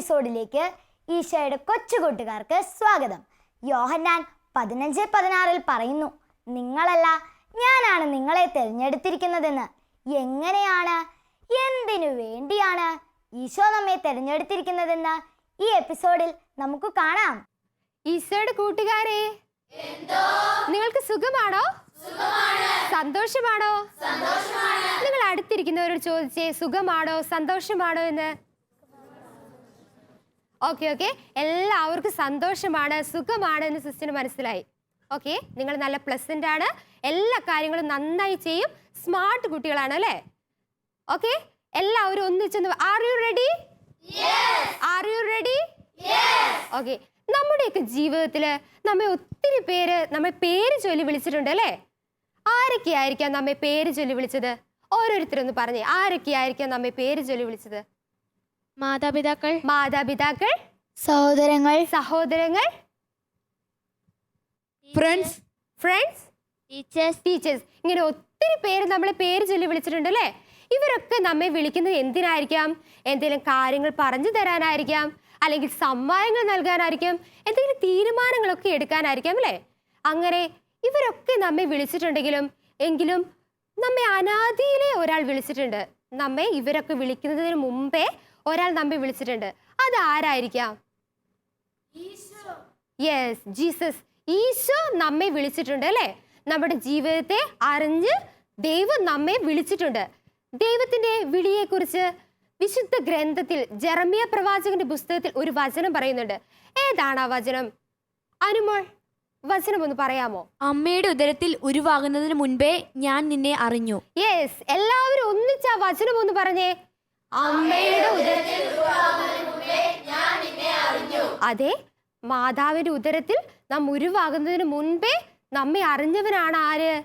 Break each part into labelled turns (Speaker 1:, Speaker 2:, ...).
Speaker 1: എപ്പിസോഡിലേക്ക് ഈശോയുടെ കൊച്ചു കൂട്ടുകാർക്ക് സ്വാഗതം. യോഹന്നാൻ പതിനഞ്ച് പതിനാറിൽ പറയുന്നു നിങ്ങളല്ല ഞാനാണ് നിങ്ങളെ തിരഞ്ഞെടുത്തിരിക്കുന്നതെന്ന്. എങ്ങനെയാണ്? എന്തിനു വേണ്ടിയാണ് ഈശോ നമ്മെ തിരഞ്ഞെടുത്തിരിക്കുന്നതെന്ന് ഈ എപ്പിസോഡിൽ നമുക്ക് കാണാം.
Speaker 2: ഈശോയുടെ കൂട്ടുകാരെ നിങ്ങൾക്ക് സുഖമാണോ? സന്തോഷമാണോ. നിങ്ങൾ അടുത്തിരിക്കുന്നവരോട് ചോദിച്ചേ സുഖമാണോ? സന്തോഷമാണോ? എന്ന് ഓക്കെ ഓക്കെ എല്ലാവർക്കും സന്തോഷമാണ് സുഖമാണ് എന്ന് സിസ്റ്റിന് മനസ്സിലായി. ഓക്കെ നിങ്ങൾ നല്ല പ്ലസന്റ് ആണ്. എല്ലാ കാര്യങ്ങളും നന്നായി ചെയ്യും. സ്മാർട്ട് കുട്ടികളാണ് അല്ലേ? ഓക്കെ എല്ലാവരും ഒന്നിച്ചൊന്ന് are you ready are you ready okay നമ്മുടെയൊക്കെ ജീവിതത്തിൽ നമ്മെ ഒത്തിരി പേര് നമ്മെ പേര് ചൊല്ലി വിളിച്ചിട്ടുണ്ട് അല്ലേ? ആരൊക്കെയായിരിക്കാം നമ്മെ പേര് ചൊല്ലി വിളിച്ചത്? ഓരോരുത്തരൊന്ന് പറഞ്ഞേ. ആരൊക്കെയായിരിക്കാം നമ്മെ പേര് ചൊല്ലി വിളിച്ചത്?
Speaker 3: മാതാപിതാക്കൾ
Speaker 2: മാതാപിതാക്കൾ
Speaker 1: സഹോദരങ്ങൾ
Speaker 2: സഹോദരങ്ങൾ
Speaker 3: ഫ്രണ്ട്സ്
Speaker 2: ഫ്രണ്ട്സ്
Speaker 3: ടീച്ചേഴ്സ്
Speaker 2: ടീച്ചേഴ്സ് ഇങ്ങനെ ഒത്തിരി പേര് നമ്മളെ പേര് ചൊല്ലി വിളിച്ചിട്ടുണ്ട് അല്ലേ ഇവരൊക്കെ നമ്മെ വിളിക്കുന്നത് എന്തിനായിരിക്കാം? എന്തെങ്കിലും കാര്യങ്ങൾ പറഞ്ഞു തരാനായിരിക്കാം? അല്ലെങ്കിൽ സമ്മാനങ്ങൾ നൽകാനായിരിക്കാം? എന്തെങ്കിലും തീരുമാനങ്ങളൊക്കെ എടുക്കാനായിരിക്കാം അല്ലേ? അങ്ങനെ ഇവരൊക്കെ നമ്മെ വിളിച്ചിട്ടുണ്ടെങ്കിലും എങ്കിലും നമ്മെ അനാദിയിലെ ഒരാൾ വിളിച്ചിട്ടുണ്ട്. നമ്മെ ഇവരൊക്കെ വിളിക്കുന്നതിന് മുമ്പേ ഒരാൾ നമ്മെ വിളിച്ചിട്ടുണ്ട്. അത് ആരായിരിക്കാം? യെസ് ജീസസ് ഈശോ നമ്മെ വിളിച്ചിട്ടുണ്ട് അല്ലേ? നമ്മുടെ ജീവിതത്തെ അറിഞ്ഞ് ദൈവം നമ്മെ വിളിച്ചിട്ടുണ്ട്. ദൈവത്തിന്റെ വിളിയെക്കുറിച്ച് വിശുദ്ധ ഗ്രന്ഥത്തിൽ ജെറമിയ പ്രവാചകന്റെ പുസ്തകത്തിൽ ഒരു വചനം പറയുന്നുണ്ട്. ഏതാണ് ആ വചനം? അനുമോൾ വചനം ഒന്ന് പറയാമോ?
Speaker 3: അമ്മയുടെ ഉദരത്തിൽ ഉരുവാകുന്നതിന് മുൻപേ ഞാൻ നിന്നെ അറിഞ്ഞു.
Speaker 2: യെസ് എല്ലാവരും ഒന്നിച്ച് ആ വചനം ഒന്ന് പറഞ്ഞേ. അമ്മയുടെ ഉദരത്തിൽ അതെ മാതാവിന്റെ ഉദരത്തിൽ നാം ഉരുവാകുന്നതിന് മുൻപേ നമ്മെ അറിഞ്ഞവനാണ് ആര്?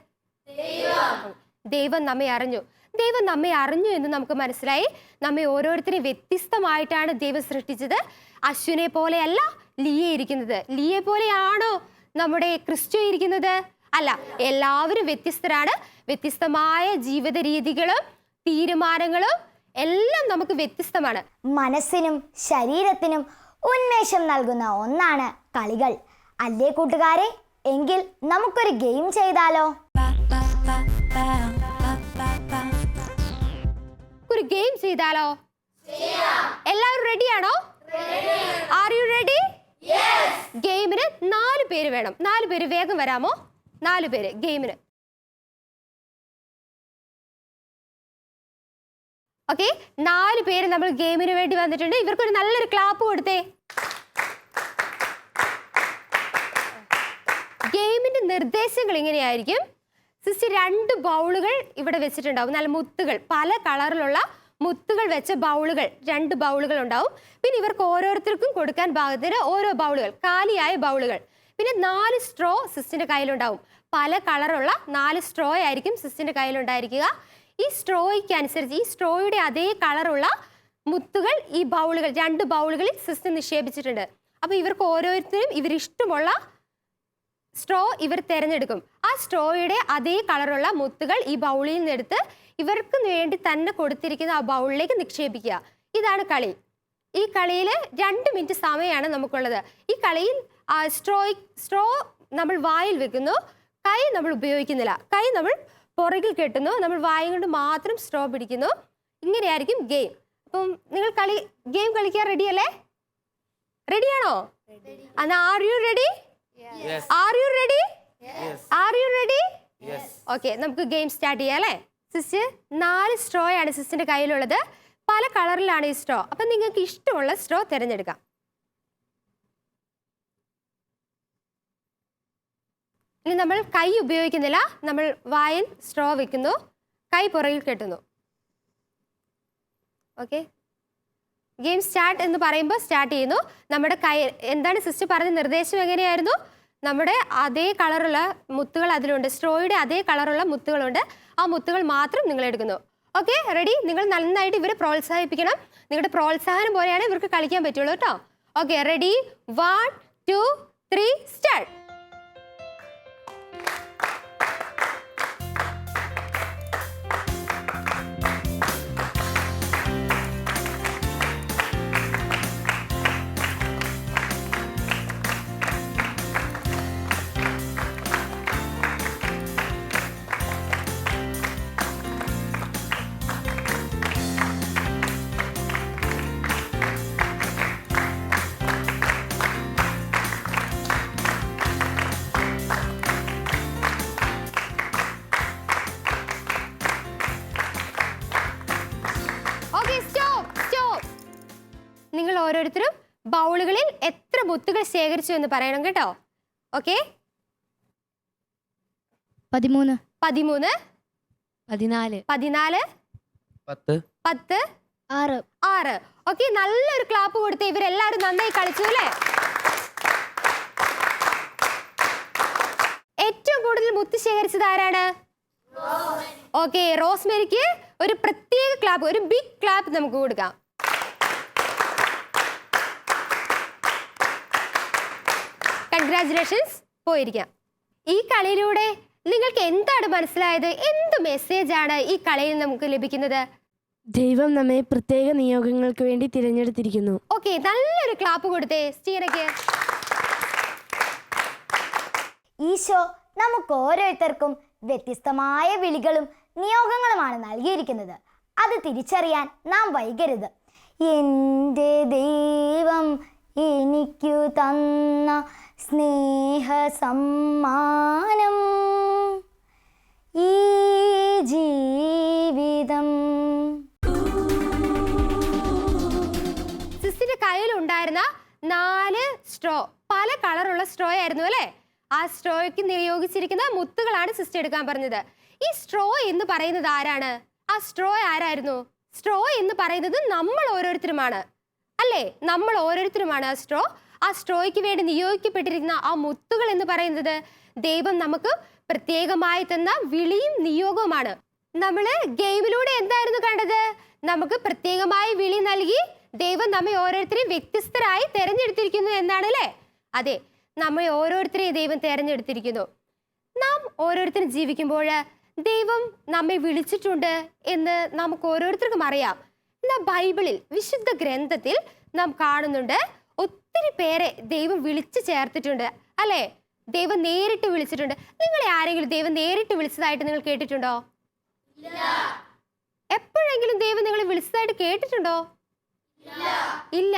Speaker 2: ദൈവം. നമ്മെ അറിഞ്ഞു. ദൈവം നമ്മെ അറിഞ്ഞു എന്ന് നമുക്ക് മനസ്സിലായി. നമ്മെ ഓരോരുത്തരെയും വ്യത്യസ്തമായിട്ടാണ് ദൈവം സൃഷ്ടിച്ചത്. അശ്വിനെ പോലെയല്ല ലിയെ ഇരിക്കുന്നത്. ലിയെ പോലെയാണോ നമ്മുടെ ക്രിസ്തു ഇരിക്കുന്നത്? അല്ല എല്ലാവരും വ്യത്യസ്തരാണ്. വ്യത്യസ്തമായ ജീവിത രീതികളും തീരുമാനങ്ങളും എല്ലാം നമുക്ക് വ്യത്യസ്തമാണ്.
Speaker 1: മനസ്സിനും ശരീരത്തിനും ഉന്മേഷം നൽകുന്ന ഒന്നാണ് കളികൾ. അല്ലേ കൂട്ടുകാരെ? എങ്കിൽ നമുക്കൊരു ഗെയിം ചെയ്താലോ?
Speaker 2: ഒരു ഗെയിം ചെയ്താലോ? എല്ലാവരും റെഡിയാണോ ആർ യു റെഡി ഗെയിമിന് നാല് പേര് വേണം. നാല് പേര് വേഗം വരാമോ? നാല് പേര് ഗെയിമിന്. ഓക്കെ നാല് പേര് നമ്മൾ ഗെയിമിന് വേണ്ടി വന്നിട്ടുണ്ട്. ഇവർക്കൊരു നല്ലൊരു ക്ലാപ്പ് കൊടുത്തേ. ഗെയിമിന്റെ നിർദ്ദേശങ്ങൾ ഇങ്ങനെയായിരിക്കും. സിസ്റ്റി രണ്ട് ബൗളുകൾ ഇവിടെ വെച്ചിട്ടുണ്ടാവും. നല്ല മുത്തുകൾ. പല കളറിലുള്ള മുത്തുകൾ വെച്ച ബൗളുകൾ. രണ്ട് ബൗളുകൾ ഉണ്ടാവും. പിന്നെ ഇവർക്ക് ഓരോരുത്തർക്കും കൊടുക്കാൻ പാകത്തിന് ഓരോ ബൗളുകൾ. കാലിയായ ബൗളുകൾ. പിന്നെ നാല് സ്ട്രോ സിസ്റ്റിന്റെ കയ്യിലുണ്ടാവും. പല കളറുള്ള നാല് സ്ട്രോ ആയിരിക്കും സിസ്റ്റിന്റെ കയ്യിലുണ്ടായിരിക്കുക. ഈ സ്ട്രോയ്ക്ക് അനുസരിച്ച് ഈ സ്ട്രോയുടെ അതേ കളറുള്ള മുത്തുകൾ ഈ ബൗളുകൾ രണ്ട് ബൗളുകളിൽ സിസ്റ്റം നിക്ഷേപിച്ചിട്ടുണ്ട്. അപ്പോൾ ഇവർക്ക് ഓരോരുത്തരും ഇവരിഷ്ടമുള്ള സ്ട്രോ ഇവർ തിരഞ്ഞെടുക്കും. ആ സ്ട്രോയുടെ അതേ കളറുള്ള മുത്തുകൾ ഈ ബൗളിൽ നിന്നെടുത്ത് ഇവർക്ക് വേണ്ടി തന്നെ കൊടുത്തിരിക്കുന്ന ആ ബൗളിലേക്ക് നിക്ഷേപിക്കുക. ഇതാണ് കളി. ഈ കളിയിൽ രണ്ട് മിനിറ്റ് സമയമാണ് നമുക്കുള്ളത്. ഈ കളിയിൽ സ്ട്രോ സ്ട്രോ നമ്മൾ വായിൽ വെക്കുന്നു കൈ നമ്മൾ ഉപയോഗിക്കുന്നില്ല. കൈ നമ്മൾ പുറകിൽ കെട്ടുന്നു. നമ്മൾ വായും കൊണ്ട് മാത്രം സ്ട്രോ പിടിക്കുന്നു. ഇങ്ങനെയായിരിക്കും ഗെയിം അപ്പം നിങ്ങൾ കളി ഗെയിം കളിക്കാൻ റെഡി അല്ലേ? റെഡിയാണോ എന്നാ are you ready are you ready are you ready okay നമുക്ക് ഗെയിം സ്റ്റാർട്ട് ചെയ്യാം അല്ലേ? സിസ്റ്റർ നാല് സ്ട്രോയാണ് സിസ്റ്ററിന്റെ കയ്യിലുള്ളത്. പല കളറിലാണ് ഈ സ്ട്രോ അപ്പൊ നിങ്ങൾക്ക് ഇഷ്ടമുള്ള സ്ട്രോ തിരഞ്ഞെടുക്കാം. ഇനി നമ്മൾ കൈ ഉപയോഗിക്കുന്നില്ല. നമ്മൾ വായൻ സ്ട്രോ വെക്കുന്നു. കൈ പുറകിൽ കെട്ടുന്നു. ഓക്കെ ഗെയിം സ്റ്റാർട്ട് എന്ന് പറയുമ്പോൾ സ്റ്റാർട്ട് ചെയ്യുന്നു. നമ്മുടെ കൈ എന്താണ് സിസ്റ്റർ പറഞ്ഞ നിർദ്ദേശം എങ്ങനെയായിരുന്നു? നമ്മുടെ അതേ കളറുള്ള മുത്തുകൾ അതിലുണ്ട്. സ്ട്രോയുടെ അതേ കളറുള്ള മുത്തുകളുണ്ട്. ആ മുത്തുകൾ മാത്രം നിങ്ങൾ എടുക്കുന്നു. ഓക്കെ റെഡി നിങ്ങൾ നന്നായിട്ട് ഇവരെ പ്രോത്സാഹിപ്പിക്കണം. നിങ്ങളുടെ പ്രോത്സാഹനം പോലെയാണ് ഇവർക്ക് കളിക്കാൻ പറ്റുള്ളൂ കേട്ടോ. Okay ready one two three start ശേഖരിച്ചു എന്ന് പറയണം കേട്ടോ. ഓക്കെ
Speaker 1: പതിമൂന്ന്.
Speaker 2: പതിമൂന്ന്.
Speaker 3: പതിനാല്.
Speaker 2: പതിനാല്.
Speaker 4: പത്ത്.
Speaker 2: പത്ത്.
Speaker 1: ആറ്.
Speaker 2: ആറ്. ഓക്കെ നല്ലൊരു ക്ലാപ്പ് കൊടുത്ത് ഇവരെല്ലാവരും നന്നായി കളിച്ചു അല്ലേ? ഏറ്റവും കൂടുതൽ മുത്ത് ശേഖരിച്ചത് ആരാണ്? ഓക്കെ റോസ്മേരിക്ക് ഒരു പ്രത്യേക ക്ലാപ്പ് ഒരു ബിഗ് ക്ലാപ്പ് നമുക്ക് കൊടുക്കാം. കൺഗ്രാചുലേഷൻസ് പോയിരിക്കാം. ഈ കളിയിലൂടെ നിങ്ങൾക്ക് എന്താണ് മനസ്സിലായത്? എന്ത് മെസ്സേജ് ആണ് ഈ കളിയിൽ നമുക്ക് ലഭിക്കുന്നത്?
Speaker 5: ദൈവം നമ്മെ പ്രത്യേക നിയോഗങ്ങൾക്ക് വേണ്ടി തിരഞ്ഞെടുത്തിരിക്കുന്നു.
Speaker 2: ഓക്കെ നല്ലൊരു ക്ലാപ്പ് കൊടുത്തേ സ്റ്റീനയ്ക്ക്.
Speaker 1: ഈശോ നമുക്ക് ഓരോരുത്തർക്കും വ്യത്യസ്തമായ വിളികളും നിയോഗങ്ങളുമാണ് നൽകിയിരിക്കുന്നത്. അത് തിരിച്ചറിയാൻ നാം വൈകരുത്. എന്റെ ദൈവം എനിക്കു തന്ന സ്നേഹ സമ്മാനം ഈ ജീവിതം.
Speaker 2: സിസ്റ്റിന്റെ കയ്യിലുണ്ടായിരുന്ന നാല് സ്ട്രോ പല കളറുള്ള സ്ട്രോ ആയിരുന്നു അല്ലേ? ആ സ്ട്രോയ്ക്ക് നിയോഗിച്ചിരിക്കുന്ന മുത്തുകളാണ് സിസ്റ്റർ എടുക്കാൻ പറഞ്ഞത്. ഈ സ്ട്രോ എന്ന് പറയുന്നത് ആരാണ്? ആ സ്ട്രോ ആരായിരുന്നു? സ്ട്രോ എന്ന് പറയുന്നത് നമ്മൾ ഓരോരുത്തരുമാണ്. അല്ലേ? നമ്മൾ ഓരോരുത്തരുമാണ് ആ സ്ട്രോ. ആ സ്ട്രോയ്ക്ക് വേണ്ടി നിയോഗിക്കപ്പെട്ടിരിക്കുന്ന ആ മുത്തുകൾ എന്ന് പറയുന്നത് ദൈവം നമുക്ക് പ്രത്യേകമായി തന്ന വിളിയും നിയോഗവുമാണ്. നമ്മൾ ഗെയിമിലൂടെ എന്തായിരുന്നു കണ്ടത്? നമുക്ക് പ്രത്യേകമായി വിളി നൽകി ദൈവം നമ്മെ ഓരോരുത്തരെയും വ്യത്യസ്തരായി തെരഞ്ഞെടുത്തിരിക്കുന്നു എന്നാണ് അല്ലേ? അതെ നമ്മെ ഓരോരുത്തരെയും ദൈവം തിരഞ്ഞെടുത്തിരിക്കുന്നു. നാം ഓരോരുത്തരും ജീവിക്കുമ്പോൾ ദൈവം നമ്മെ വിളിച്ചിട്ടുണ്ട് എന്ന് നമുക്ക് ഓരോരുത്തർക്കും അറിയാം. എന്നാൽ ബൈബിളിൽ വിശുദ്ധ ഗ്രന്ഥത്തിൽ നാം കാണുന്നുണ്ട് ഒത്തിരി പേരെ ദൈവം വിളിച്ചു ചേർത്തിട്ടുണ്ട്. അല്ലേ? ദൈവം നേരിട്ട് വിളിച്ചിട്ടുണ്ട്. നിങ്ങളെ ആരെങ്കിലും ദൈവം നേരിട്ട് വിളിച്ചതായിട്ട് നിങ്ങൾ കേട്ടിട്ടുണ്ടോ? എപ്പോഴെങ്കിലും ദൈവം നിങ്ങളെ വിളിച്ചതായിട്ട് കേട്ടിട്ടുണ്ടോ? ഇല്ല.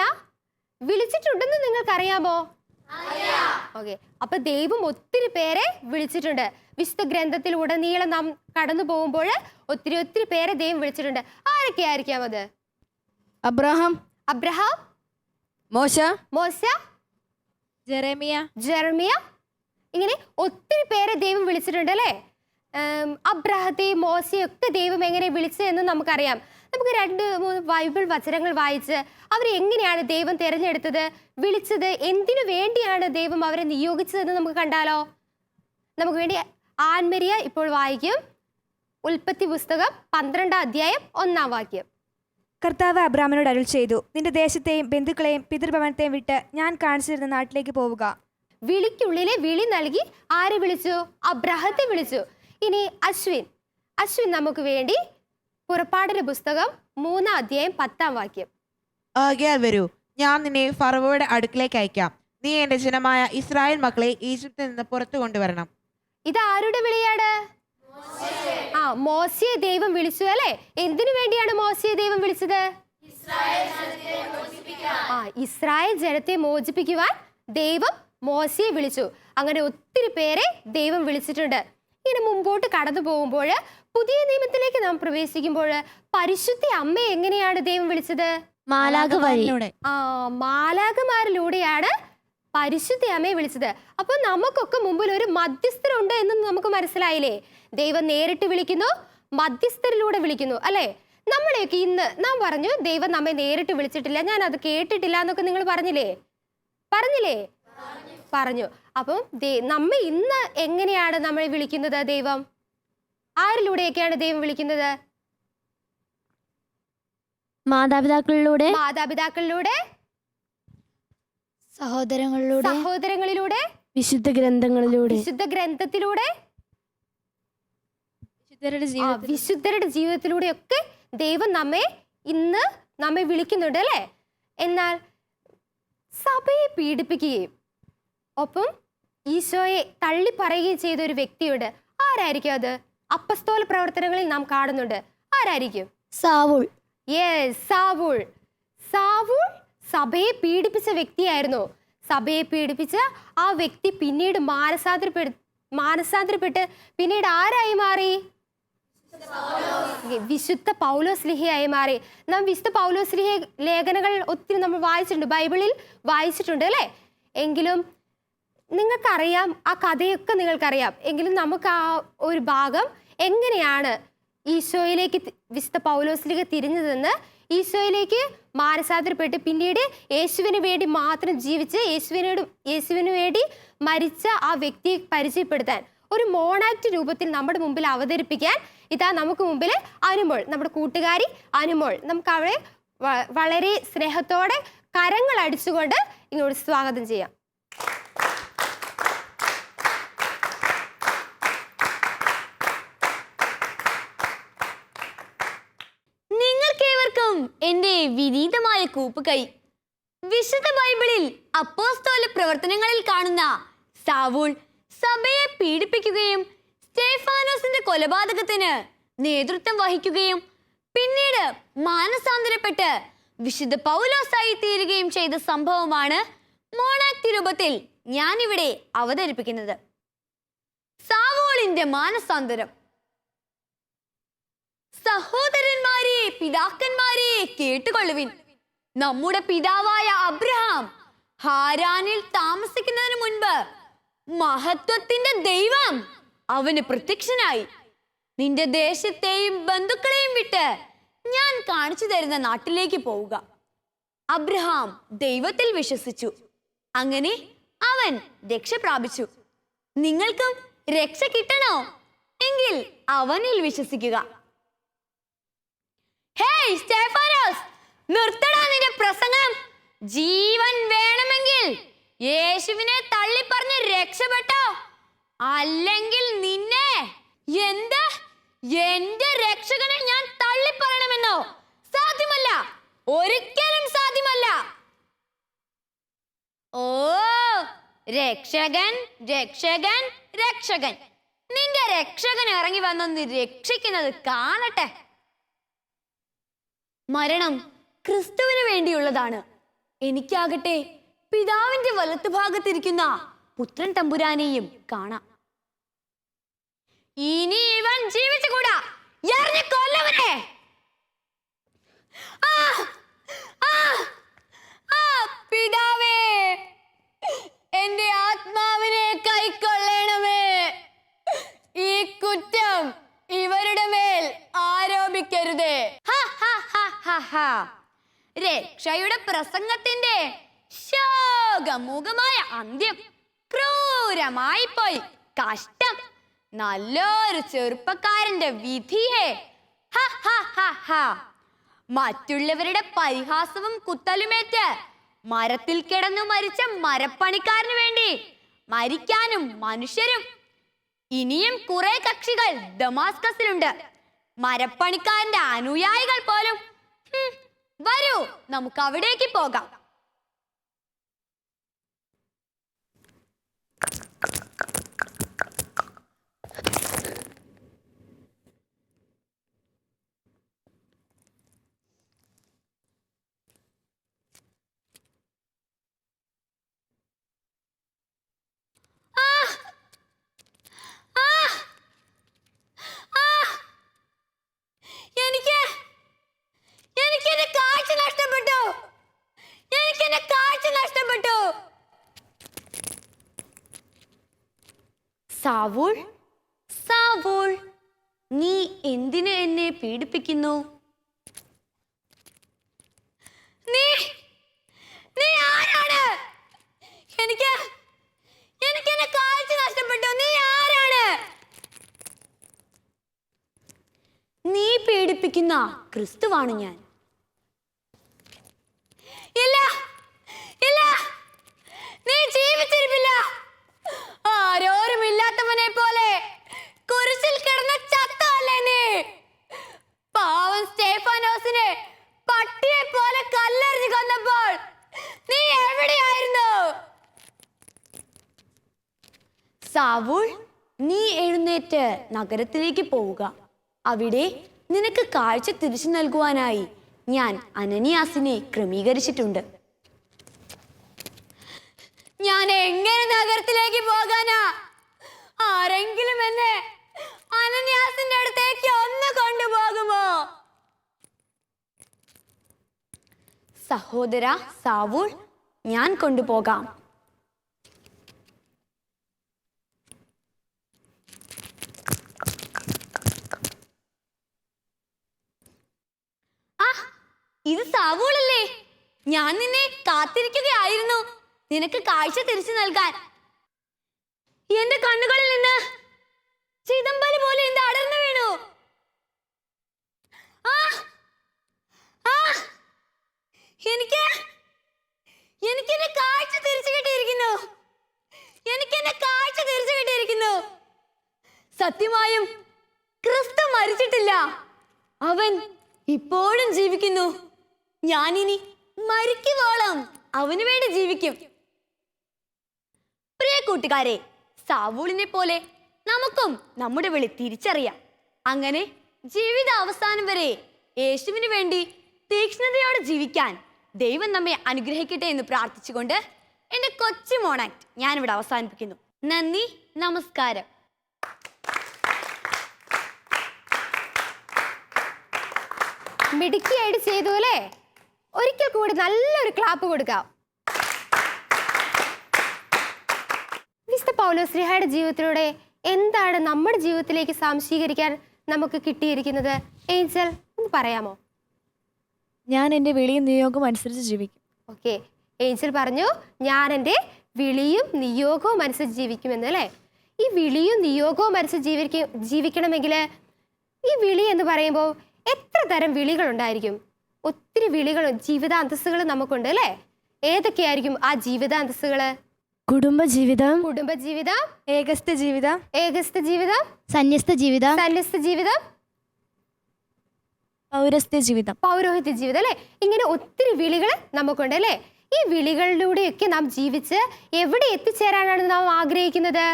Speaker 2: വിളിച്ചിട്ടുണ്ടെന്ന് നിങ്ങൾക്ക് അറിയാമോ ഓക്കെ. അപ്പൊ ദൈവം ഒത്തിരി പേരെ വിളിച്ചിട്ടുണ്ട്. വിശുദ്ധ ഗ്രന്ഥത്തിൽ ഉടനീളം നാം കടന്നു പോകുമ്പോൾ ഒത്തിരി ഒത്തിരി പേരെ ദൈവം വിളിച്ചിട്ടുണ്ട്. ആരൊക്കെ ആയിരിക്കാം അത്?
Speaker 5: അബ്രഹാം.
Speaker 2: അബ്രഹാം
Speaker 3: മോശ?
Speaker 2: മോശ?
Speaker 3: ജെറേമിയ.
Speaker 2: ജെറമിയ? ഇങ്ങനെ ഒത്തിരി പേരെ ദൈവം വിളിച്ചിട്ടുണ്ട് അല്ലേ ഉം, മോശയൊക്കെ മോശയും ഒക്കെ ദൈവം എങ്ങനെ വിളിച്ചതെന്ന് നമുക്കറിയാം. നമുക്ക് രണ്ട് മൂന്ന് ബൈബിൾ വചനങ്ങൾ വായിച്ച് അവരെ എങ്ങനെയാണ് ദൈവം തിരഞ്ഞെടുത്തത് വിളിച്ചത് എന്തിനു വേണ്ടിയാണ് ദൈവം അവരെ നിയോഗിച്ചതെന്ന് നമുക്ക് കണ്ടാലോ? നമുക്ക് വേണ്ടി ആൻമരിയ ഇപ്പോൾ വായിക്കും. ഉൽപ്പത്തി പുസ്തകം പന്ത്രണ്ടാം അധ്യായം ഒന്നാം വാക്യം.
Speaker 6: കർത്താവ് അബ്രാമിനോട് അരുൾ ചെയ്തു നിന്റെ ദേശത്തെയും ബന്ധുക്കളെയും പിതൃഭവനത്തെയും വിട്ട് ഞാൻ കാണിച്ചിരുന്ന നാട്ടിലേക്ക് പോവുക.
Speaker 2: വിളിക്കുള്ളിലെ വിളി നൽകി ആരെ വിളിച്ചു? അബ്രഹത്തെ വിളിച്ചു. ഇനി അശ്വിൻ. അശ്വിൻ നമുക്ക് വേണ്ടി പുറപ്പാടിന്റെ പുസ്തകം മൂന്നാം അധ്യായം പത്താം വാക്യം.
Speaker 7: ആകയാൽ വരൂ ഞാൻ നിന്നെ ഫറവോയുടെ അടുക്കിലേക്ക് അയക്കാം. നീ എന്റെ ജനമായ ഇസ്രായേൽ മക്കളെ ഈജിപ്തിൽ നിന്ന് പുറത്തു കൊണ്ടുവരണം.
Speaker 2: ഇത് ആരുടെ വിളിയാണ് ആ മോശയെ ദൈവം വിളിച്ചു അല്ലെ? എന്തിനു വേണ്ടിയാണ് മോശയെ ദൈവം വിളിച്ചത്? ആ ഇസ്രായേൽ ജനത്തെ മോചിപ്പിക്കുവാൻ ദൈവം മോശയെ വിളിച്ചു. അങ്ങനെ ഒത്തിരി പേരെ ദൈവം വിളിച്ചിട്ടുണ്ട്. ഇങ്ങനെ മുമ്പോട്ട് കടന്നു പോകുമ്പോൾ പുതിയ നിയമത്തിലേക്ക് നാം പ്രവേശിക്കുമ്പോൾ പരിശുദ്ധ അമ്മയെ എങ്ങനെയാണ് ദൈവം വിളിച്ചത്?
Speaker 5: മാലാഖമാരിലൂടെ. വഴി
Speaker 2: ആ മാലാകമാരിലൂടെയാണ് പരിശുദ്ധ അമ്മയെ വിളിച്ചത്. അപ്പൊ നമുക്കൊക്കെ മുമ്പിൽ ഒരു മധ്യസ്ഥരുണ്ട് എന്ന് നമുക്ക് മനസ്സിലായില്ലേ? ദൈവം നേരിട്ട് വിളിക്കുന്നു മധ്യസ്ഥരിലൂടെ വിളിക്കുന്നു അല്ലെ? നമ്മളെയൊക്കെ ഇന്ന് നാം പറഞ്ഞു ദൈവം നമ്മെ നേരിട്ട് വിളിച്ചിട്ടില്ല ഞാൻ അത് കേട്ടിട്ടില്ല എന്നൊക്കെ നിങ്ങൾ പറഞ്ഞില്ലേ? പറഞ്ഞില്ലേ? പറഞ്ഞു. അപ്പം നമ്മെ ഇന്ന് എങ്ങനെയാണ് നമ്മളെ വിളിക്കുന്നത് ദൈവം? ആരിലൂടെയൊക്കെയാണ് ദൈവം വിളിക്കുന്നത്?
Speaker 5: മാതാപിതാക്കളിലൂടെ?
Speaker 2: മാതാപിതാക്കളിലൂടെ?
Speaker 1: സഹോദരങ്ങളിലൂടെ
Speaker 2: സഹോദരങ്ങളിലൂടെ
Speaker 5: വിശുദ്ധ ഗ്രന്ഥങ്ങളിലൂടെ.
Speaker 2: വിശുദ്ധ ഗ്രന്ഥത്തിലൂടെ
Speaker 3: വിശുദ്ധരുടെ
Speaker 2: ആ, വിശുദ്ധരുടെ ജീവിതത്തിലൂടെയൊക്കെ ദൈവം നമ്മെ ഇന്ന് നമ്മെ വിളിക്കുന്നുണ്ട് അല്ലേ? എന്നാൽ സഭയെ പീഡിപ്പിക്കുകയും ഒപ്പം ഈശോയെ തള്ളി പറയുകയും ചെയ്ത ഒരു വ്യക്തിയുണ്ട് ആരായിരിക്കും അത്? അപ്പസ്തോല പ്രവർത്തനങ്ങളിൽ നാം കാണുന്നുണ്ട്. ആരായിരിക്കും?
Speaker 1: സാവുൾ.
Speaker 2: യെസ് സാവൂൾ. സാവൂൾ സഭയെ പീഡിപ്പിച്ച വ്യക്തിയായിരുന്നു. സഭയെ പീഡിപ്പിച്ച ആ വ്യക്തി പിന്നീട് മാനസാന്തരപ്പെടു മാനസാന്തരപ്പെട്ട് പിന്നീട് ആരായി മാറി? വിശുദ്ധ പൗലോസ്ലിഹയായി മാറി. നാം വിശുദ്ധ പൗലോസ്ലിഹ ലേഖനങ്ങൾ ഒത്തിരി നമ്മൾ വായിച്ചിട്ടുണ്ട്. ബൈബിളിൽ വായിച്ചിട്ടുണ്ട് അല്ലേ? എങ്കിലും നിങ്ങൾക്കറിയാം ആ കഥയൊക്കെ നിങ്ങൾക്കറിയാം. എങ്കിലും നമുക്ക് ആ ഒരു ഭാഗം എങ്ങനെയാണ് ഈശോയിലേക്ക് വിശുദ്ധ പൗലോസിലേക്ക് തിരിഞ്ഞതെന്ന് ഈശോയിലേക്ക് മാനസാന്തരപ്പെട്ട് പിന്നീട് യേശുവിന് വേണ്ടി മാത്രം ജീവിച്ച് യേശുവിനോട് യേശുവിന് വേണ്ടി മരിച്ച ആ വ്യക്തിയെ പരിചയപ്പെടുത്താൻ ഒരു മോണാക്ട് രൂപത്തിൽ നമ്മുടെ മുമ്പിൽ അവതരിപ്പിക്കാൻ ഇതാ നമുക്ക് മുമ്പിൽ അനുമോൾ നമ്മുടെ കൂട്ടുകാരി അനുമോൾ. നമുക്ക് അവളെ വളരെ സ്നേഹത്തോടെ കരങ്ങൾ അടിച്ചുകൊണ്ട് ഇങ്ങോട്ട് സ്വാഗതം ചെയ്യാം
Speaker 4: നിങ്ങൾക്കേവർക്കും എന്റെ വിനീതമായ കൂപ്പുകൈ വിശുദ്ധ ബൈബിളിൽ അപ്പോസ്തോല പ്രവർത്തനങ്ങളിൽ കാണുന്ന സാവൂൾ സഭയെ പീഡിപ്പിക്കുകയും സ്റ്റേഫാനോസിന്റെ കൊലപാതകത്തിന് നേതൃത്വം വഹിക്കുകയും പിന്നീട് മാനസാന്തരപ്പെട്ട് വിശുദ്ധ പൗലോസായി തീരുകയും ചെയ്ത സംഭവമാണ് മോണാക്തി രൂപത്തിൽ ഞാനിവിടെ അവതരിപ്പിക്കുന്നത്. സാവോളിന്റെ മാനസാന്തരം. സഹോദരന്മാരെ പിതാക്കന്മാരെ കേട്ടുകൊള്ളുവിൻ. നമ്മുടെ പിതാവായ അബ്രഹാം ഹാരാനിൽ താമസിക്കുന്നതിന് മുൻപ് മഹത്വത്തിന്റെ ദൈവം അവന് പ്രത്യക്ഷനായി. നിന്റെ ദേശത്തെയും ബന്ധുക്കളെയും വിട്ട് ഞാൻ കാണിച്ചു തരുന്ന നാട്ടിലേക്ക് പോവുക. അബ്രഹാം ദൈവത്തിൽ വിശ്വസിച്ചു. അങ്ങനെ അവൻ രക്ഷ പ്രാപിച്ചു. നിങ്ങൾക്കും രക്ഷ കിട്ടണോ? എങ്കിൽ അവനിൽ വിശ്വസിക്കുക. ഹേയ് സ്റ്റെഫാനോസ് നിർത്തടാ നിന്റെ പ്രസംഗം. ജീവൻ വേണമെങ്കിൽ യേശുവിനെ തള്ളിപ്പറഞ്ഞ് രക്ഷപ്പെട്ടോ? അല്ലെങ്കിൽ നിന്നെ? എന്ത്? എന്റെ രക്ഷകനെ ഞാൻ തള്ളിപ്പറയണമെന്നോ? സാധ്യമല്ല. ഒരിക്കലും സാധ്യമല്ല. ഓ രക്ഷകൻ രക്ഷകൻ രക്ഷകൻ. നിന്റെ രക്ഷകൻ ഇറങ്ങി വന്നൊന്ന് രക്ഷിക്കുന്നത് കാണട്ടെ. മരണം ക്രിസ്തുവിന് വേണ്ടിയുള്ളതാണ് എനിക്കാകട്ടെ പിതാവിന്റെ വലത്തുഭാഗത്തിരിക്കുന്ന പുത്രൻ തമ്പുരാനെയും കാണാം ഇനി ഇവൻ ജീവിച്ചുകൂടാ എറിഞ്ഞ് കൊല്ലവനെ! പിതാവേ എന്റെ ആത്മാവിനെ കൈക്കൊള്ളണമേ ഈ കുറ്റം ഇവരുടെ മേൽ ആരോപിക്കരുതേ ഹ. രക്ഷയുടെ പ്രസംഗത്തിന്റെ ശോകമുഖമായ അന്ത്യം. ക്രൂരമായി പോയി. കഷ്ടം. നല്ലൊരു ചെറുപ്പക്കാരന്റെ വിധിയെ. മറ്റുള്ളവരുടെ പരിഹാസവും കുത്തലുമേറ്റ് മരത്തിൽ കിടന്നു മരിച്ച മരപ്പണിക്കാരന് വേണ്ടി മരിക്കാനും മനുഷ്യരും. ഇനിയും കുറെ കക്ഷികൾ ദമാസ്കസിലുണ്ട്. മരപ്പണിക്കാരന്റെ അനുയായികൾ പോലും വരൂ നമുക്ക് അവിടേക്ക് പോകാം എനിക്ക് എനിക്ക് എന്റെ കാഴ്ച നഷ്ടപ്പെട്ടു എനിക്ക് എന്റെ കാഴ്ച നഷ്ടപ്പെട്ടു സാവൂൾ? സാവൂൾ നീ എന്തിന് എന്നെ പീഡിപ്പിക്കുന്നു? നീ നീ ആരാണ്? എനിക്ക് എനിക്ക് എന്നെ കാഴ്ച നഷ്ടപ്പെട്ടു. നീ ആരാണ്? നീ പീഡിപ്പിക്കുന്ന ക്രിസ്തുവാണ് ഞാൻ. നഗരത്തിലേക്ക് പോവുക. അവിടെ നിനക്ക് കാഴ്ച തിരിച്ചു നൽകുവാനായി ഞാൻ അനനിയാസിനെ ക്രമീകരിച്ചിട്ടുണ്ട്. ഞാൻ എങ്ങനെ നഗരത്തിലേക്ക് പോകാനാ? ആരെങ്കിലും എന്നെ അനന്യാസിന്റെ അടുത്തേക്ക് ഒന്ന് കൊണ്ടുപോകുമോ? സഹോദര സാവൂൾ ഞാൻ കൊണ്ടുപോകാം. ഇത് സാവൂളല്ലേ ഞാൻ നിന്നെ കാത്തിരിക്കുകയായിരുന്നു. നിനക്ക് കാഴ്ച തിരിച്ചു നൽകാൻ. എന്റെ കണ്ണുകളിൽ നിന്ന് ചിദംബരം പോലെ എന്ത് അടർന്നു വീണു? എനിക്ക് എനിക്ക് എന്റെ കാഴ്ച തിരിച്ചു കിട്ടിയിരിക്കുന്നു. എനിക്ക് എന്റെ കാഴ്ച തിരിച്ചു കിട്ടിയിരിക്കുന്നു. സത്യമായും ക്രിസ്തു മരിച്ചിട്ടില്ല. അവൻ ഇപ്പോഴും ജീവിക്കുന്നു. ഞാനിനി മരിക്കുവോളം അവന് വേണ്ടി ജീവിക്കും. പ്രിയ കൂട്ടുകാരെ സാവൂളിനെ പോലെ നമുക്കും നമ്മുടെ വിളി തിരിച്ചറിയാം. അങ്ങനെ ജീവിത അവസാനം വരെ യേശുവിന് വേണ്ടി തീക്ഷ്ണതയോടെ ജീവിക്കാൻ ദൈവം നമ്മെ അനുഗ്രഹിക്കട്ടെ എന്ന് പ്രാർത്ഥിച്ചുകൊണ്ട് എന്റെ കൊച്ചു മോണാക്ട് ഞാനിവിടെ അവസാനിപ്പിക്കുന്നു. നന്ദി നമസ്കാരം.
Speaker 2: മിടുക്കിയായിട്ട് ചെയ്തു അല്ലേ? ഒരിക്കൽ കൂടി നല്ലൊരു ക്ലാപ്പ് കൊടുക്കാം. വിശുദ്ധ പൗലോശ്രീഹയുടെ ജീവിതത്തിലൂടെ എന്താണ് നമ്മുടെ ജീവിതത്തിലേക്ക് സംശീകരിക്കാൻ നമുക്ക് കിട്ടിയിരിക്കുന്നത്? ഏഞ്ചൽ ഒന്ന് പറയാമോ?
Speaker 5: ഞാൻ എന്റെ വിളിയും നിയോഗവും അനുസരിച്ച് ജീവിക്കും.
Speaker 2: ഓക്കെ. ഏഞ്ചൽ പറഞ്ഞു ഞാൻ എന്റെ വിളിയും നിയോഗവും അനുസരിച്ച് ജീവിക്കുമെന്ന് അല്ലേ? ഈ വിളിയും നിയോഗവും അനുസരിച്ച് ജീവിക്കും ജീവിക്കണമെങ്കിൽ ഈ വിളി എന്ന് പറയുമ്പോൾ എത്ര തരം വിളികൾ ഉണ്ടായിരിക്കും ഒത്തിരി വിളികളും ജീവിതാന്തസ്സുകളും നമുക്കുണ്ട് അല്ലേ? ഏതൊക്കെയായിരിക്കും ആ ജീവിതാന്തസ്സുകൾ
Speaker 5: കുടുംബജീവിതം
Speaker 2: കുടുംബജീവിതം
Speaker 6: ഏകസ്ഥ ജീവിതം
Speaker 2: ഏകസ്ഥ ജീവിതം
Speaker 1: സന്യസ്ത ജീവിതം
Speaker 2: സന്യസ്ത ജീവിതം
Speaker 5: പൗരസ്ത്യ ജീവിതം
Speaker 2: പൗരോഹിത്യ ജീവിതം അല്ലെ? ഇങ്ങനെ ഒത്തിരി വിളികൾ നമുക്കുണ്ട് അല്ലെ? ഈ വിളികളിലൂടെയൊക്കെ നാം ജീവിച്ച് എവിടെ എത്തിച്ചേരാനാണ് നാം ആഗ്രഹിക്കുന്നത്?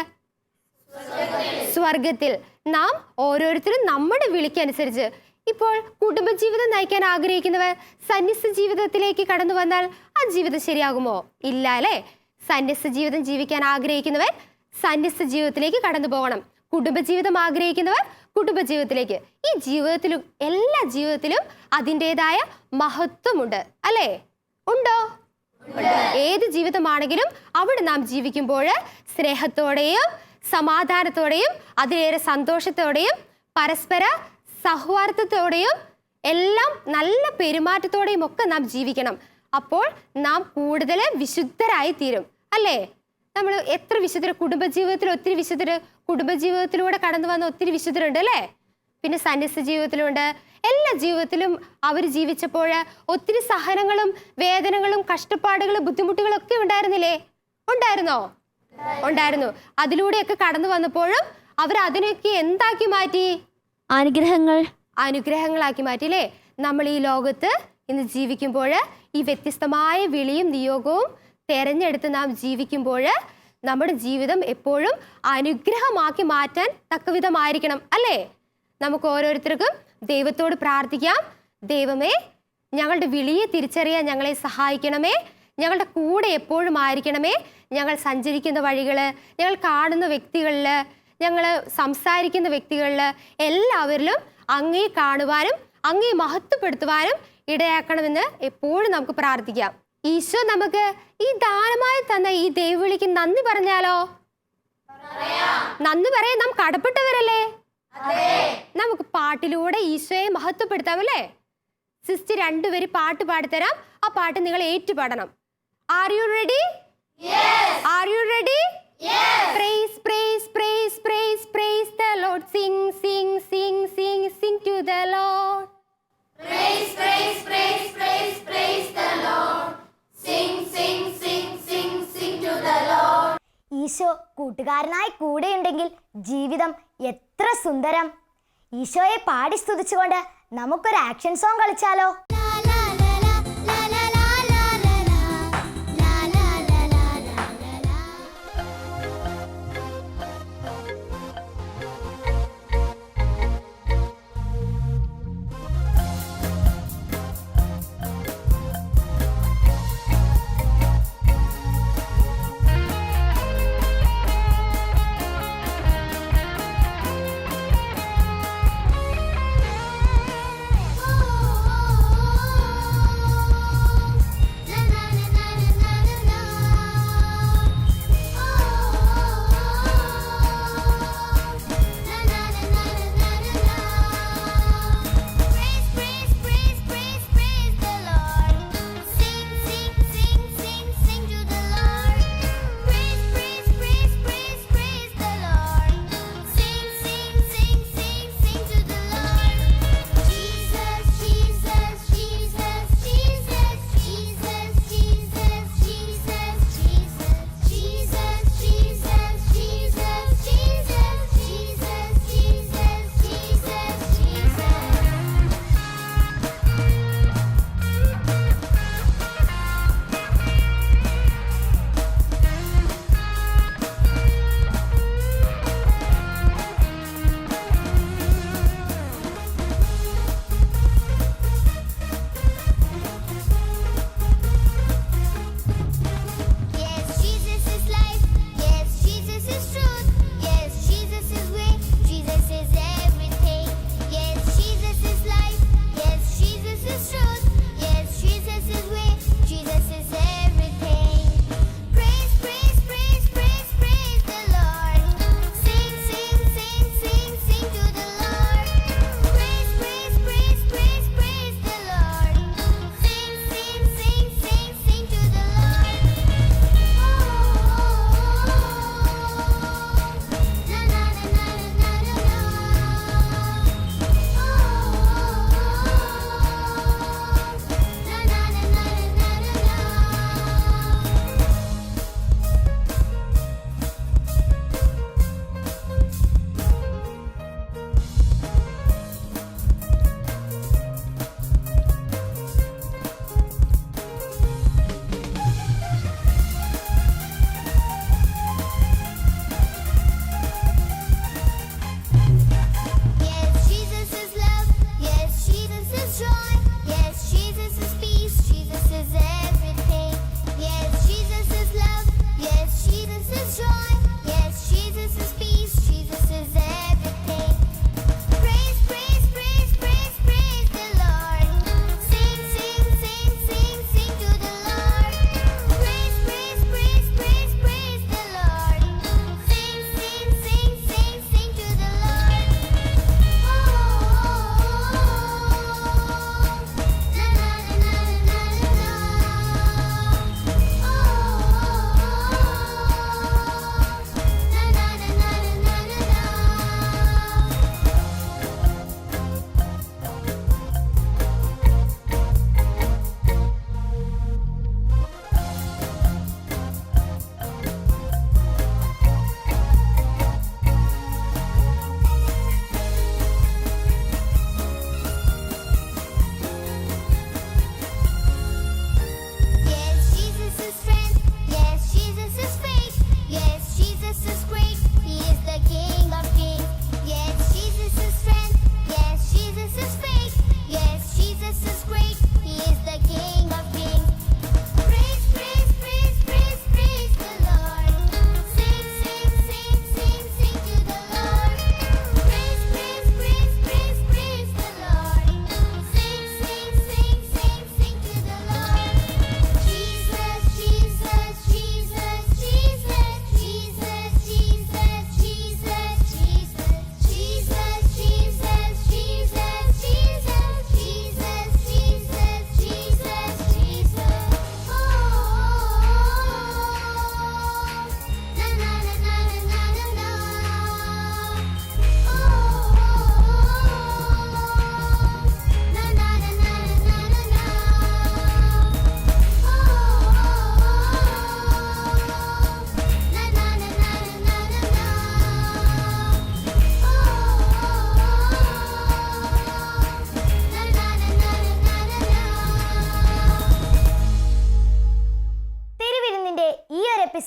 Speaker 2: സ്വർഗത്തിൽ. നാം ഓരോരുത്തരും നമ്മുടെ വിളിക്കനുസരിച്ച് ഇപ്പോൾ കുടുംബജീവിതം നയിക്കാൻ ആഗ്രഹിക്കുന്നവർ സന്യസ്ത ജീവിതത്തിലേക്ക് കടന്നു വന്നാൽ ആ ജീവിതം ശരിയാകുമോ? ഇല്ല അല്ലേ സന്യസ്ത ജീവിതം ജീവിക്കാൻ ആഗ്രഹിക്കുന്നവർ സന്യസ്ത ജീവിതത്തിലേക്ക് കടന്നു പോകണം. കുടുംബജീവിതം ആഗ്രഹിക്കുന്നവർ കുടുംബജീവിതത്തിലേക്ക്. ഈ ജീവിതത്തിലും എല്ലാ ജീവിതത്തിലും അതിന്റെതായ മഹത്വമുണ്ട്. അല്ലേ? ഉണ്ടോ? ഏത് ജീവിതമാണെങ്കിലും അവിടെ നാം ജീവിക്കുമ്പോൾ സ്നേഹത്തോടെയും സമാധാനത്തോടെയും അതിലേറെ സന്തോഷത്തോടെയും പരസ്പര സൗഹാർദ്ദത്തോടെയും എല്ലാം നല്ല പെരുമാറ്റത്തോടെയും ഒക്കെ നാം ജീവിക്കണം. അപ്പോൾ നാം കൂടുതൽ വിശുദ്ധരായി തീരും. അല്ലേ? നമ്മൾ എത്ര വിശുദ്ധർ കുടുംബജീവിതത്തിൽ ഒത്തിരി വിശുദ്ധർ കുടുംബജീവിതത്തിലൂടെ കടന്നു വന്ന ഒത്തിരി വിശുദ്ധരുണ്ട് അല്ലേ? പിന്നെ സന്യസ്ത ജീവിതത്തിലുണ്ട്. എല്ലാ ജീവിതത്തിലും അവർ ജീവിച്ചപ്പോൾ ഒത്തിരി സഹനങ്ങളും വേദനകളും കഷ്ടപ്പാടുകളും ബുദ്ധിമുട്ടുകളും ഒക്കെ ഉണ്ടായിരുന്നില്ലേ? ഉണ്ടായിരുന്നോ? ഉണ്ടായിരുന്നു. അതിലൂടെയൊക്കെ കടന്നു വന്നപ്പോഴും അവർ അതിനൊക്കെ എന്താക്കി മാറ്റി?
Speaker 5: അനുഗ്രഹങ്ങൾ.
Speaker 2: അനുഗ്രഹങ്ങളാക്കി മാറ്റി അല്ലേ നമ്മൾ ഈ ലോകത്ത് ഇന്ന് ജീവിക്കുമ്പോൾ ഈ വ്യത്യസ്തമായ വിളിയും നിയോഗവും തെരഞ്ഞെടുത്ത് നാം ജീവിക്കുമ്പോൾ നമ്മുടെ ജീവിതം എപ്പോഴും അനുഗ്രഹമാക്കി മാറ്റാൻ തക്കവിധമായിരിക്കണം അല്ലേ? നമുക്ക് ഓരോരുത്തർക്കും ദൈവത്തോട് പ്രാർത്ഥിക്കാം. ദൈവമേ ഞങ്ങളുടെ വിളിയെ തിരിച്ചറിയാൻ ഞങ്ങളെ സഹായിക്കണമേ. ഞങ്ങളുടെ കൂടെ എപ്പോഴും ആയിരിക്കണമേ. ഞങ്ങൾ സഞ്ചരിക്കുന്ന വഴികൾ ഞങ്ങൾ കാണുന്ന വ്യക്തികളിൽ ഞങ്ങൾ സംസാരിക്കുന്ന വ്യക്തികളിൽ എല്ലാവരിലും അങ്ങേ കാണുവാനും അങ്ങേ മഹത്വപ്പെടുത്തുവാനും ഇടയാക്കണമെന്ന് എപ്പോഴും നമുക്ക് പ്രാർത്ഥിക്കാം. ഈശോ നമുക്ക് ഈ ദാനമായി തന്ന ഈ ദൈവവിളിക്ക് നന്ദി പറഞ്ഞാലോ? നന്ദി പറയാൻ നാം കടപ്പെട്ടവരല്ലേ? നമുക്ക് പാട്ടിലൂടെ ഈശോയെ മഹത്വപ്പെടുത്താം അല്ലേ? സിസ്റ്റർ രണ്ടുപേര് പാട്ട് പാടിത്തരാം. ആ പാട്ട് നിങ്ങൾ ഏറ്റുപാടണം. Are you ready are you ready praise praise, praise, praise, praise the Lord. Sing, sing, sing, sing, sing to the Lord.
Speaker 1: Eesho കൂട്ടുകാരനായി കൂടെയുണ്ടെങ്കിൽ ജീവിതം എത്ര സുന്ദരം ഈശോയെ പാടി സ്തുതിച്ചുകൊണ്ട് നമുക്കൊരു ആക്ഷൻ സോങ് കളിച്ചാലോ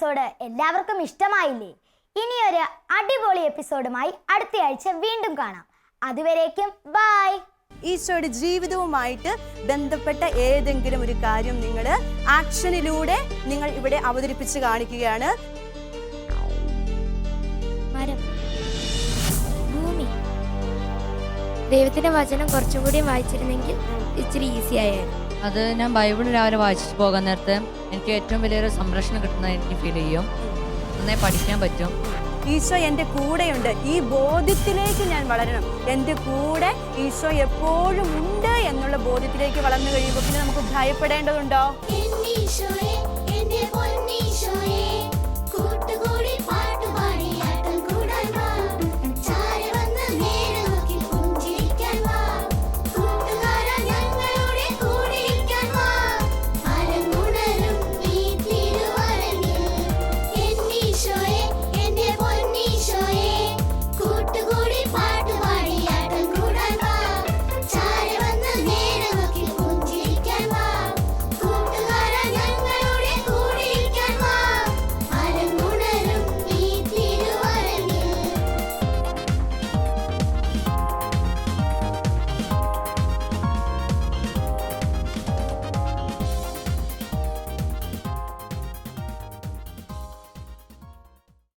Speaker 1: എപ്പിസോഡ് എല്ലാവർക്കും ഇഷ്ടമായില്ലേ? ഇനിയൊരു അടിപൊളി എപ്പിസോഡുമായി അടുത്തയാഴ്ച വീണ്ടും കാണാം. അതുവരേക്കും ബൈ
Speaker 8: ഈശോയുടെ ജീവിതവുമായിട്ട് ബന്ധപ്പെട്ട ഏതെങ്കിലും ഒരു കാര്യം നിങ്ങൾ ആക്ഷനിലൂടെ നിങ്ങൾ ഇവിടെ അവതരിപ്പിച്ച് കാണിക്കുകയാണ്.
Speaker 5: മരം. ഭൂമി. ദൈവത്തിന്റെ വചനം കുറച്ചും കൂടി വായിച്ചിരുന്നെങ്കിൽ ഇച്ചിരി ഈസി ആയായിരുന്നു
Speaker 9: അത് ഞാൻ ബൈബിൾ രാവിലെ വായിച്ചു പോകാൻ നേരത്ത് എനിക്ക് ഏറ്റവും വലിയൊരു സംരക്ഷണം കിട്ടുന്ന എനിക്ക് ഫീൽ ചെയ്യും. നന്നായി പഠിക്കാൻ പറ്റും.
Speaker 8: ഈശോ എന്റെ കൂടെയുണ്ട്. ഈ ബോധ്യത്തിലേക്ക് ഞാൻ വളരണം. എന്റെ കൂടെ ഈശോ എപ്പോഴും ഉണ്ട് എന്നുള്ള ബോധ്യത്തിലേക്ക് വളർന്നു കഴിയുമ്പോൾ പിന്നെ നമുക്ക് ഭയപ്പെടേണ്ടതുണ്ടോ?